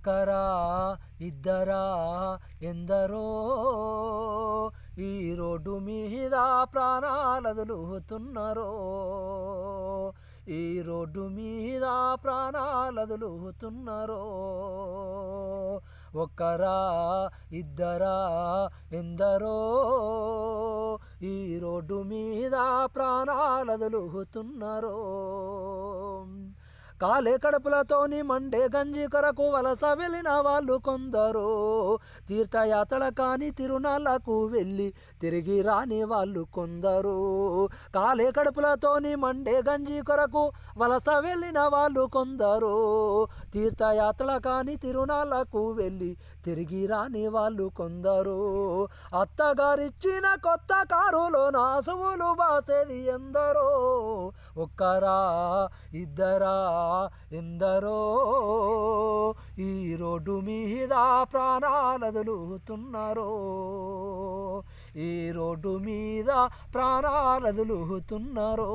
ఒక్కరా ఇద్దరా ఎందరో? ఈ రోడ్డు మీద ప్రాణాలదులుతున్నారో ఈ రోడ్డు మీద ప్రాణాలదులుతున్నారో ఒక్కరా ఇద్దరా ఎందరో? ఈ రోడ్డు మీద ప్రాణాలదులుతున్నారో కాలే కడుపులతోని మండే గంజి కొరకు వలస వెళ్ళిన వాళ్ళు కొందరు. తీర్థయాత్రల కాని తిరునాళ్ళకు వెళ్ళి తిరిగి రాని వాళ్ళు కొందరు. కాలే కడుపులతోని మండే గంజి కొరకు వలస వెళ్ళిన వాళ్ళు కొందరు. తీర్థయాత్రల కాని తిరునాళ్ళకు వెళ్ళి తిరిగి రాని వాళ్ళు కొందరు. అత్తగారిచ్చిన కొత్త కారులో నాసువులు బాసేది ఎందరో. ఒక్కరా ఇద్దరా ఎందరో ఈ రోడ్డు మీద ప్రాణాలదులుతున్నారో ఈ రోడ్డు మీద ప్రాణాలదులుతున్నారో